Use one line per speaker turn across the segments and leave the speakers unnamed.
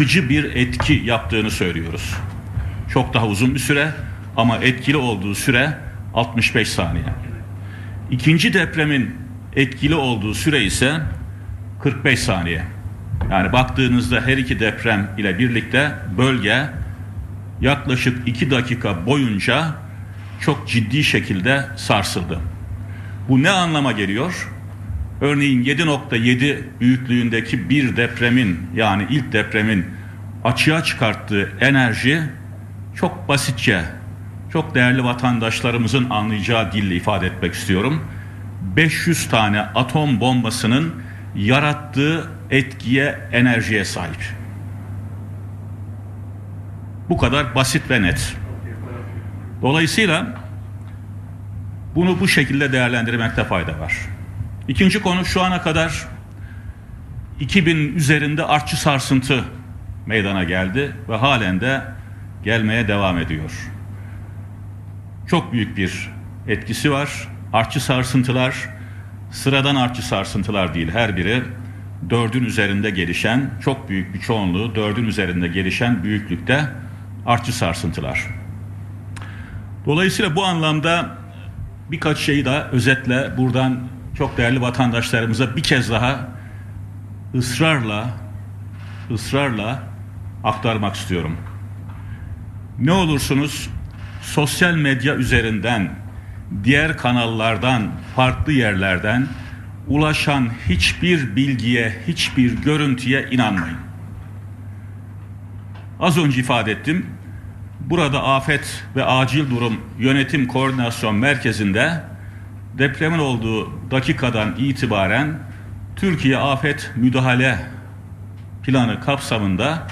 yıkıcı bir etki yaptığını söylüyoruz. Çok daha uzun bir süre ama etkili olduğu süre 65 saniye. İkinci depremin etkili olduğu süre ise 45 saniye. Yani baktığınızda her iki deprem ile birlikte bölge yaklaşık 2 dakika boyunca çok ciddi şekilde sarsıldı. Bu ne anlama geliyor? Örneğin 7.7 büyüklüğündeki bir depremin yani ilk depremin açığa çıkarttığı enerji çok basitçe, çok değerli vatandaşlarımızın anlayacağı dille ifade etmek istiyorum. 500 tane atom bombasının yarattığı etkiye, enerjiye sahip. Bu kadar basit ve net. Dolayısıyla bunu bu şekilde değerlendirmekte fayda var. İkinci konu şu ana kadar 2000 üzerinde artçı sarsıntı meydana geldi ve halen de gelmeye devam ediyor. Çok büyük bir etkisi var. Artçı sarsıntılar sıradan artçı sarsıntılar değil. Her biri dördün üzerinde gelişen, çok büyük bir çoğunluğu dördün üzerinde gelişen büyüklükte artçı sarsıntılar. Dolayısıyla bu anlamda birkaç şeyi daha özetle buradan çok değerli vatandaşlarımıza bir kez daha ısrarla ısrarla aktarmak istiyorum. Ne olursunuz sosyal medya üzerinden, diğer kanallardan, farklı yerlerden ulaşan hiçbir bilgiye, hiçbir görüntüye inanmayın. Az önce ifade ettim. Burada Afet ve Acil Durum Yönetim Koordinasyon Merkezi'nde depremin olduğu dakikadan itibaren Türkiye Afet Müdahale Planı kapsamında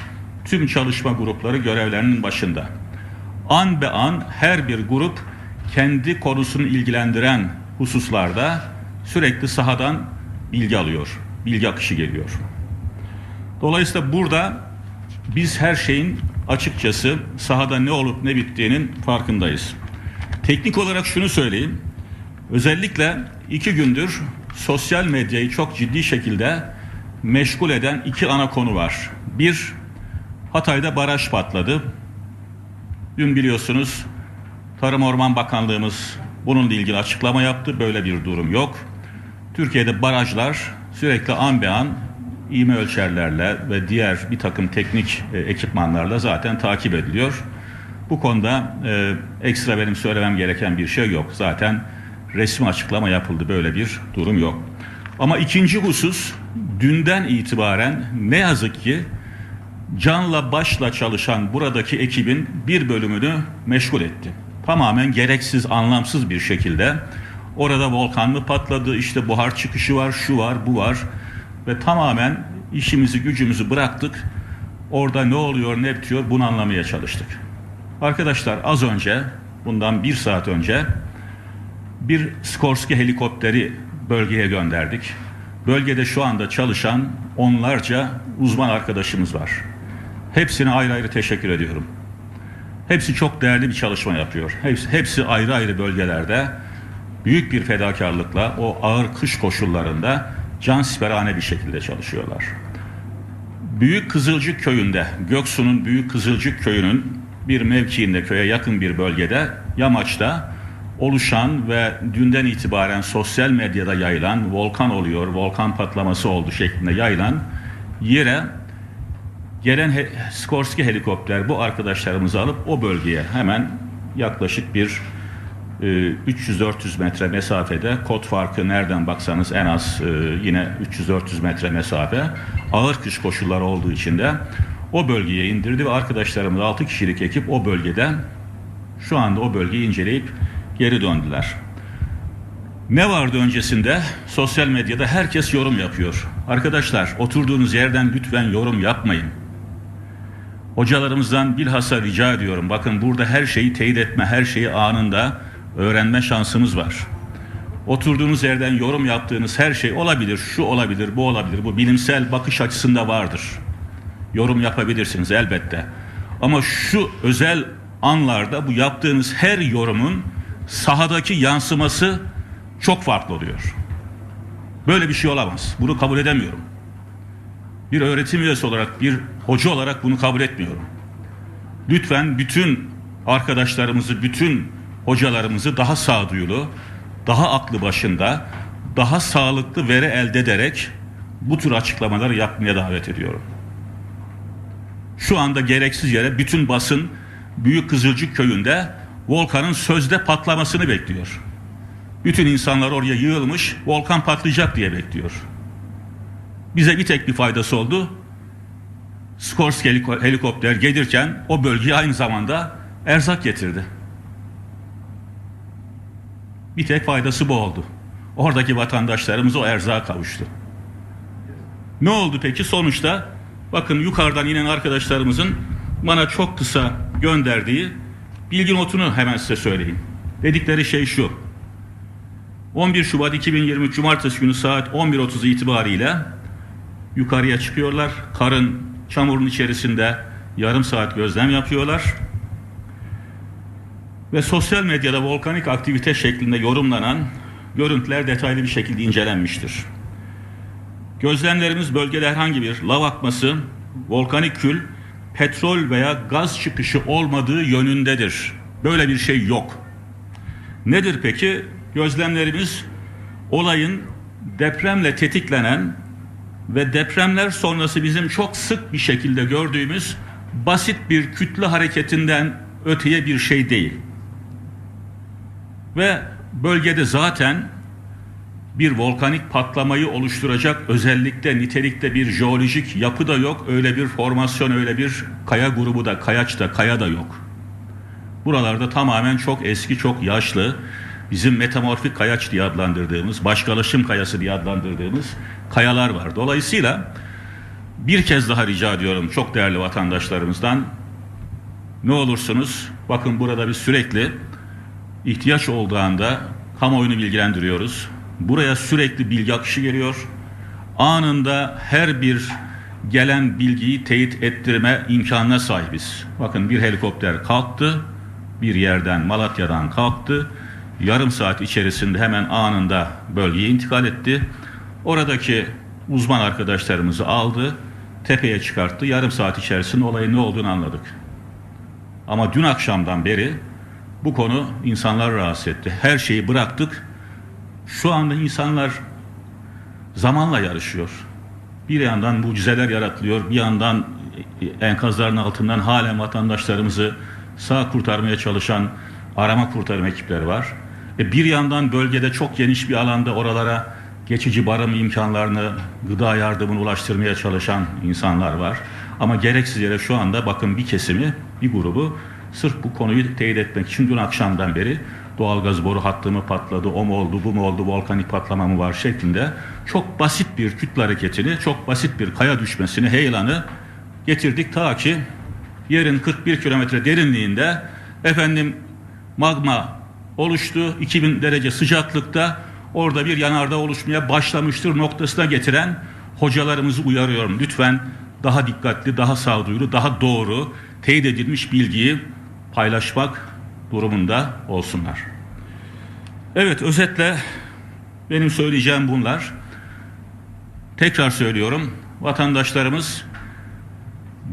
tüm çalışma grupları görevlerinin başında. An be an her bir grup kendi konusunu ilgilendiren hususlarda sürekli sahadan bilgi alıyor, bilgi akışı geliyor. Dolayısıyla burada biz her şeyin açıkçası sahada ne olup ne bittiğinin farkındayız. Teknik olarak şunu söyleyeyim. Özellikle iki gündür sosyal medyayı çok ciddi şekilde meşgul eden iki ana konu var. Bir, Hatay'da baraj patladı. Dün biliyorsunuz Tarım Orman Bakanlığımız bununla ilgili açıklama yaptı. Böyle bir durum yok. Türkiye'de barajlar sürekli an be an iğme ölçerlerle ve diğer bir takım teknik e, ekipmanlarla zaten takip ediliyor. Bu konuda e, ekstra benim söylemem gereken bir şey yok. Zaten resmi açıklama yapıldı. Böyle bir durum yok. Ama ikinci husus dünden itibaren ne yazık ki canla başla çalışan buradaki ekibin bir bölümünü meşgul etti. Tamamen gereksiz, anlamsız bir şekilde orada volkan mı patladı, işte buhar çıkışı var, şu var, bu var ve tamamen işimizi, gücümüzü bıraktık. Orada ne oluyor, ne bitiyor bunu anlamaya çalıştık. Arkadaşlar az önce, bundan bir saat önce bir Skorsky helikopteri bölgeye gönderdik. Bölgede şu anda çalışan onlarca uzman arkadaşımız var. Hepsine ayrı ayrı teşekkür ediyorum. Hepsi çok değerli bir çalışma yapıyor. Hepsi, hepsi ayrı ayrı bölgelerde büyük bir fedakarlıkla o ağır kış koşullarında can siperhane bir şekilde çalışıyorlar. Büyük Kızılcık köyünde, Göksu'nun Büyük Kızılcık köyünün bir mevkiinde köye yakın bir bölgede yamaçta oluşan ve dünden itibaren sosyal medyada yayılan volkan oluyor, volkan patlaması oldu şeklinde yayılan yere gelen he, Skorsky helikopter bu arkadaşlarımızı alıp o bölgeye hemen yaklaşık bir e, 300-400 metre mesafede kod farkı nereden baksanız en az e, yine 300-400 metre mesafe ağır kış koşulları olduğu için de o bölgeye indirdi ve arkadaşlarımız 6 kişilik ekip o bölgeden şu anda o bölgeyi inceleyip geri döndüler. Ne vardı öncesinde? Sosyal medyada herkes yorum yapıyor. Arkadaşlar oturduğunuz yerden lütfen yorum yapmayın. Hocalarımızdan bilhassa rica ediyorum. Bakın burada her şeyi teyit etme, her şeyi anında öğrenme şansımız var. Oturduğunuz yerden yorum yaptığınız her şey olabilir, şu olabilir, bu olabilir. Bu bilimsel bakış açısında vardır. Yorum yapabilirsiniz elbette. Ama şu özel anlarda bu yaptığınız her yorumun sahadaki yansıması çok farklı oluyor. Böyle bir şey olamaz. Bunu kabul edemiyorum. bir öğretim üyesi olarak, bir hoca olarak bunu kabul etmiyorum. Lütfen bütün arkadaşlarımızı, bütün hocalarımızı daha sağduyulu, daha aklı başında, daha sağlıklı veri elde ederek bu tür açıklamaları yapmaya davet ediyorum. Şu anda gereksiz yere bütün basın Büyük Kızılcık köyünde volkanın sözde patlamasını bekliyor. Bütün insanlar oraya yığılmış, volkan patlayacak diye bekliyor. Bize bir tek bir faydası oldu. Heliko- helikopter gelirken o bölgeye aynı zamanda erzak getirdi. Bir tek faydası bu oldu. Oradaki vatandaşlarımız o erzağa kavuştu. Ne oldu peki? Sonuçta bakın yukarıdan inen arkadaşlarımızın bana çok kısa gönderdiği bilgi notunu hemen size söyleyeyim. Dedikleri şey şu. 11 Şubat 2023 Cumartesi günü saat 11.30 itibariyle yukarıya çıkıyorlar. Karın, çamurun içerisinde yarım saat gözlem yapıyorlar. Ve sosyal medyada volkanik aktivite şeklinde yorumlanan görüntüler detaylı bir şekilde incelenmiştir. Gözlemlerimiz bölgede herhangi bir lav akması, volkanik kül, petrol veya gaz çıkışı olmadığı yönündedir. Böyle bir şey yok. Nedir peki? Gözlemlerimiz olayın depremle tetiklenen ve depremler sonrası bizim çok sık bir şekilde gördüğümüz basit bir kütle hareketinden öteye bir şey değil. Ve bölgede zaten bir volkanik patlamayı oluşturacak özellikle nitelikte bir jeolojik yapı da yok. Öyle bir formasyon, öyle bir kaya grubu da, kayaç da, kaya da yok. Buralarda tamamen çok eski, çok yaşlı, bizim metamorfik kayaç diye adlandırdığımız, başkalaşım kayası diye adlandırdığımız kayalar var. Dolayısıyla bir kez daha rica ediyorum çok değerli vatandaşlarımızdan ne olursunuz bakın burada biz sürekli ihtiyaç olduğu anda kamuoyunu bilgilendiriyoruz. Buraya sürekli bilgi akışı geliyor. Anında her bir gelen bilgiyi teyit ettirme imkanına sahibiz. Bakın bir helikopter kalktı, bir yerden Malatya'dan kalktı. Yarım saat içerisinde hemen anında bölgeye intikal etti. Oradaki uzman arkadaşlarımızı aldı, tepeye çıkarttı. Yarım saat içerisinde olayın ne olduğunu anladık. Ama dün akşamdan beri bu konu insanlar rahatsız etti. Her şeyi bıraktık. Şu anda insanlar zamanla yarışıyor. Bir yandan mucizeler yaratılıyor, bir yandan enkazların altından halen vatandaşlarımızı sağ kurtarmaya çalışan arama kurtarma ekipleri var. E bir yandan bölgede çok geniş bir alanda oralara geçici barınma imkanlarını, gıda yardımını ulaştırmaya çalışan insanlar var. Ama gereksiz yere şu anda bakın bir kesimi, bir grubu sırf bu konuyu teyit etmek için dün akşamdan beri doğalgaz boru hattı mı patladı, o mu oldu, bu mu oldu, volkanik patlama mı var şeklinde çok basit bir kütle hareketini, çok basit bir kaya düşmesini, heyelanı getirdik ta ki yerin 41 kilometre derinliğinde efendim magma oluştu 2000 derece sıcaklıkta orada bir yanardağ oluşmaya başlamıştır noktasına getiren hocalarımızı uyarıyorum. Lütfen daha dikkatli, daha sağduyulu, daha doğru teyit edilmiş bilgiyi paylaşmak durumunda olsunlar. Evet özetle benim söyleyeceğim bunlar. Tekrar söylüyorum vatandaşlarımız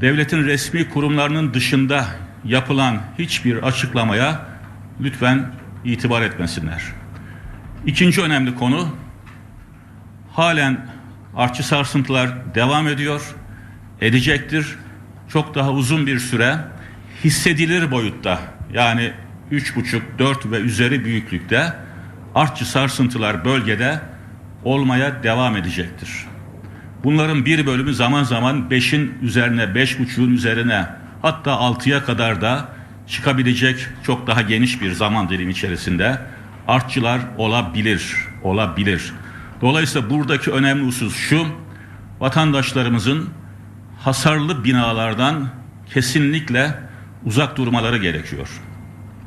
devletin resmi kurumlarının dışında yapılan hiçbir açıklamaya lütfen itibar etmesinler. İkinci önemli konu halen artçı sarsıntılar devam ediyor, edecektir. Çok daha uzun bir süre hissedilir boyutta yani 3,5, 4 ve üzeri büyüklükte artçı sarsıntılar bölgede olmaya devam edecektir. Bunların bir bölümü zaman zaman 5'in üzerine, 5,5'un üzerine hatta 6'ya kadar da çıkabilecek çok daha geniş bir zaman dilimi içerisinde artçılar olabilir, olabilir. Dolayısıyla buradaki önemli husus şu, vatandaşlarımızın hasarlı binalardan kesinlikle uzak durmaları gerekiyor.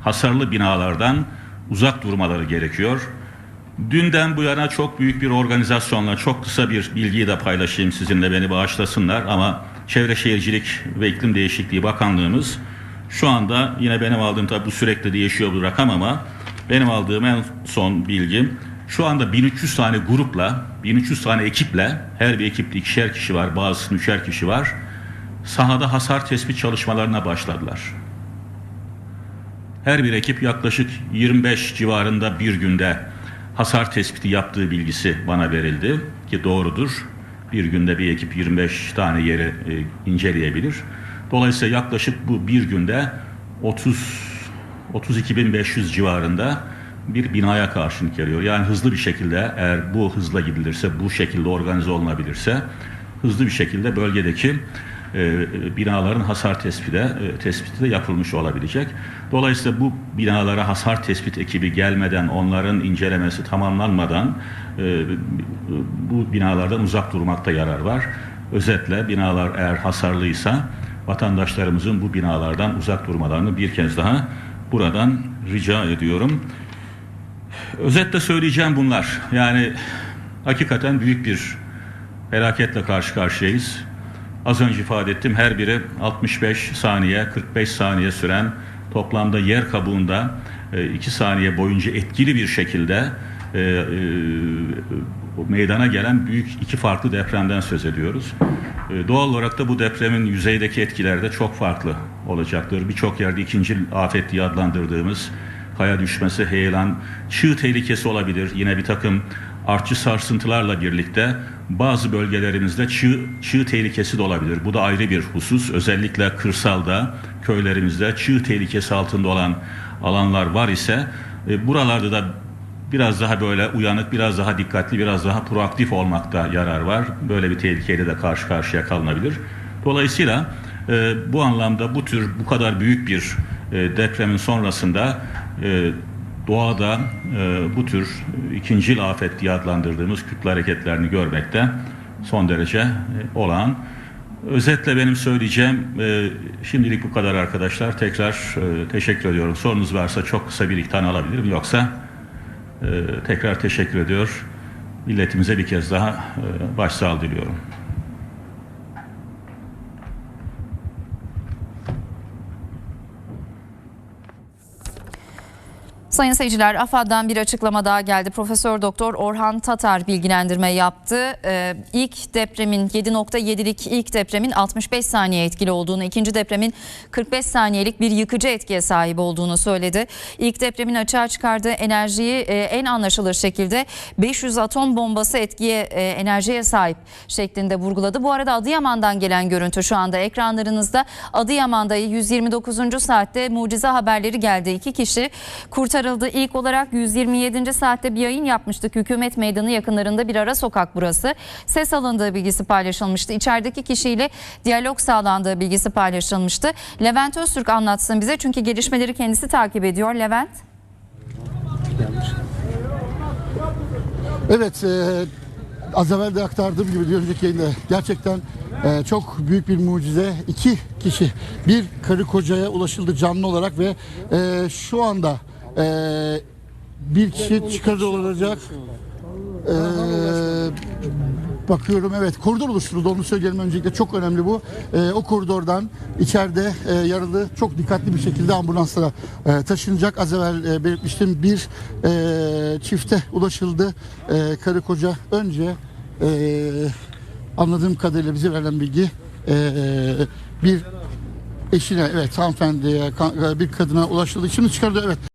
Hasarlı binalardan uzak durmaları gerekiyor. Dünden bu yana çok büyük bir organizasyonla çok kısa bir bilgiyi de paylaşayım sizinle beni bağışlasınlar ama Çevre Şehircilik ve İklim Değişikliği Bakanlığımız şu anda yine benim aldığım tabi bu sürekli değişiyor bu rakam ama benim aldığım en son bilgim Şu anda 1300 tane grupla, 1300 tane ekiple, her bir ekipte ikişer kişi var, bazısının üçer kişi var. Sahada hasar tespit çalışmalarına başladılar. Her bir ekip yaklaşık 25 civarında bir günde hasar tespiti yaptığı bilgisi bana verildi ki doğrudur. Bir günde bir ekip 25 tane yeri e, inceleyebilir. Dolayısıyla yaklaşık bu bir günde 30 32.500 civarında bir binaya karşılık geliyor. Yani hızlı bir şekilde eğer bu hızla gidilirse, bu şekilde organize olunabilirse hızlı bir şekilde bölgedeki e, binaların hasar tespiti de, tespiti de yapılmış olabilecek. Dolayısıyla bu binalara hasar tespit ekibi gelmeden, onların incelemesi tamamlanmadan e, bu binalardan uzak durmakta yarar var. Özetle binalar eğer hasarlıysa vatandaşlarımızın bu binalardan uzak durmalarını bir kez daha buradan rica ediyorum. Özetle söyleyeceğim bunlar. Yani hakikaten büyük bir felaketle karşı karşıyayız. Az önce ifade ettim her biri 65 saniye 45 saniye süren toplamda yer kabuğunda 2 saniye boyunca etkili bir şekilde e, e, meydana gelen büyük iki farklı depremden söz ediyoruz. E, doğal olarak da bu depremin yüzeydeki etkileri de çok farklı olacaktır. Birçok yerde ikinci afet diye adlandırdığımız kaya düşmesi, heyelan, çığ tehlikesi olabilir. Yine bir takım artçı sarsıntılarla birlikte bazı bölgelerimizde çığ, çığ tehlikesi de olabilir. Bu da ayrı bir husus. Özellikle kırsalda, köylerimizde çığ tehlikesi altında olan alanlar var ise e, buralarda da biraz daha böyle uyanık, biraz daha dikkatli, biraz daha proaktif olmakta yarar var. Böyle bir tehlikeyle de karşı karşıya kalınabilir. Dolayısıyla e, bu anlamda bu tür bu kadar büyük bir e, depremin sonrasında e, doğada e, bu tür ikincil afet diye adlandırdığımız kütle hareketlerini görmekte son derece e, olağan. Özetle benim söyleyeceğim e, şimdilik bu kadar arkadaşlar. Tekrar e, teşekkür ediyorum. Sorunuz varsa çok kısa bir iki tane alabilirim. Yoksa e, tekrar teşekkür ediyor. Milletimize bir kez daha e, başsağlığı diliyorum.
Sayın seyirciler, AFAD'dan bir açıklama daha geldi. Profesör Doktor Orhan Tatar bilgilendirme yaptı. Ee, ilk depremin 7.7'lik ilk depremin 65 saniye etkili olduğunu, ikinci depremin 45 saniyelik bir yıkıcı etkiye sahip olduğunu söyledi. İlk depremin açığa çıkardığı enerjiyi e, en anlaşılır şekilde 500 atom bombası etkiye e, enerjiye sahip şeklinde vurguladı. Bu arada Adıyaman'dan gelen görüntü şu anda ekranlarınızda. Adıyaman'da 129. saatte mucize haberleri geldi. İki kişi kurtarıldı. İlk olarak 127. saatte bir yayın yapmıştık. Hükümet Meydanı yakınlarında bir ara sokak burası. Ses alındığı bilgisi paylaşılmıştı. İçerideki kişiyle diyalog sağlandığı bilgisi paylaşılmıştı. Levent Öztürk anlatsın bize çünkü gelişmeleri kendisi takip ediyor. Levent.
Evet, e, az evvel de aktardığım gibi bir önceki yayında gerçekten e, çok büyük bir mucize. İki kişi, bir karı kocaya ulaşıldı canlı olarak ve e, şu anda e, bir kişi çıkarılacak. E, bakıyorum evet koridor oluşturuldu onu söyleyelim öncelikle çok önemli bu. E, o koridordan içeride e, yaralı çok dikkatli bir şekilde ambulanslara e, taşınacak. Az evvel e, belirtmiştim bir e, çifte ulaşıldı. E, karı koca önce e, anladığım kadarıyla bize verilen bilgi e, bir eşine evet hanımefendiye kan- bir kadına ulaşıldı. Şimdi çıkardı evet